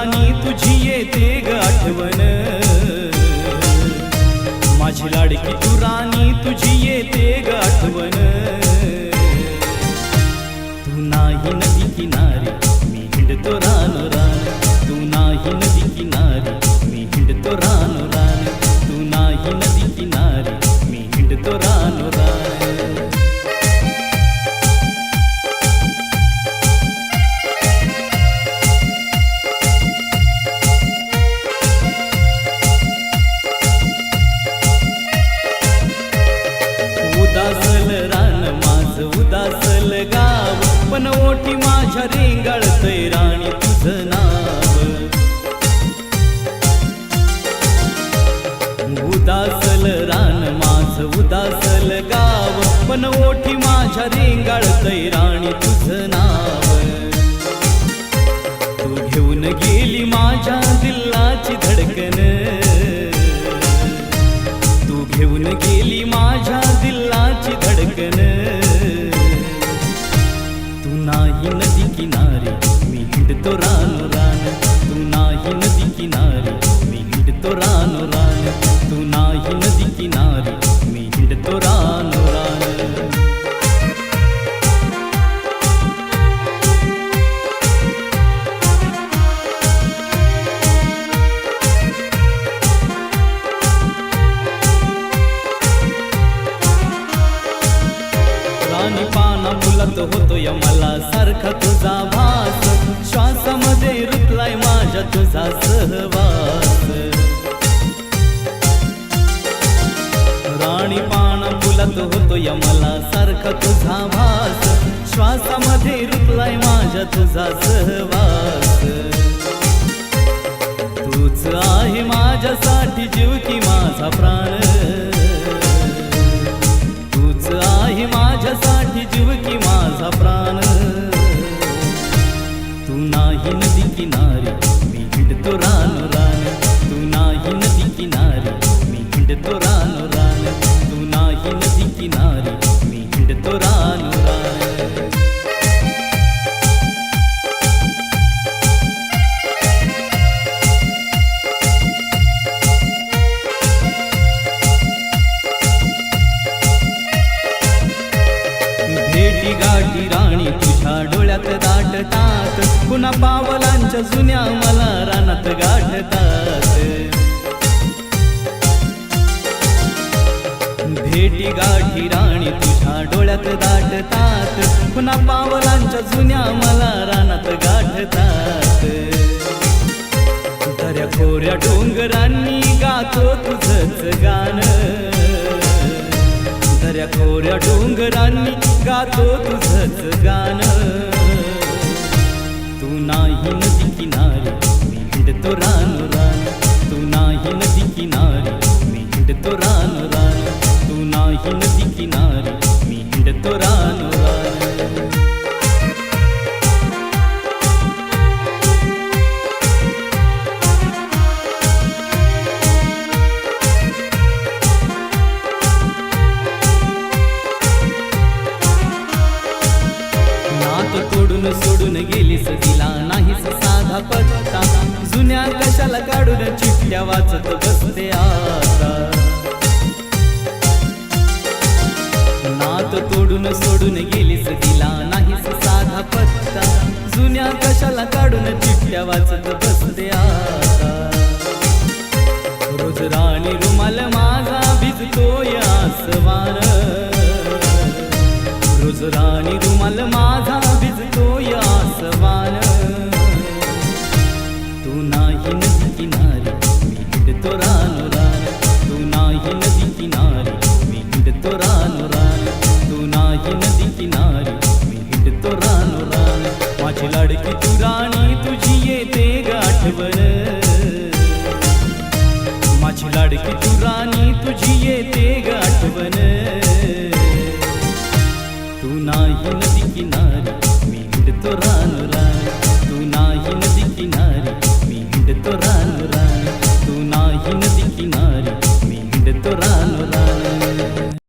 लाडकी तुझी येते ग आठवण. माझी लाडकी तू राणी तुझी येते ग आठवण. तू नाही नदी किनारी मी हिंडतो रान रान. तू नाही नदी किनारी मी हिंडतो रान रान. तू नाही नदी किनारी मी हिंडतो रान रान. पोटी माझ्या रेंगाळते राणी तुझं नाव. उदासल रान माझ उदासल गाव. पण ओठी माझ्या रेंगाळते राणी तुझं नाव. तू घेऊन गेली माझ्या दिल्लाची हिंडतो रानो रान तू नाही नदी किनारी मी हिंडतो रानो रान. राणी पाना मुलात होतोय मला सारखा तुझा भास श्वासामध्ये रुतलाय माझ्या तुझा सहवास. पाना होतो होतोय मला सारखा तुझा भास श्वासामध्ये रुपलाय माझ्या तुझा सहवास. तूच आहे माझ्यासाठी जीव की माझा प्राण. दाटतात पुन्हा पावलांच्या जुन्या मला रानात गाठतात भेटी गाठी राणी तुझ्या डोळ्यात दाटतात. पुन्हा पावलांच्या जुन्या मला रानात गाठतात दर्या खोऱ्या डोंगरांनी गातो तुझंच गाणं. दर्या खोऱ्या डोंगरांनी गातो तुझंच गाणं. हिंडतो रान रान तू नाही नदी किनारी मी हिंडतो रान रान तू नाही नदी किनारी मी हिंडतो रानो रान. नात तोडून सोडून गेलीस तिला नाहीस साधा पत्ता. जुन्या कशाला काढून चिठ्ठ्या वाचत बसते आता? नात तोडून सोडून गेलीस दिला नाहीस साधा पत्ता. जुन्या कशाला काढून चिठ्ठ्या वाचत बसते आता? रोज राणी रुमाल माझा भिजतोय आसवान. रोज राणी रुमाल माझा भिजतोय माझी लाडकी तू राणी तुझी येते ग आठवण माझी लाडकी तू राणी तुझी येते ग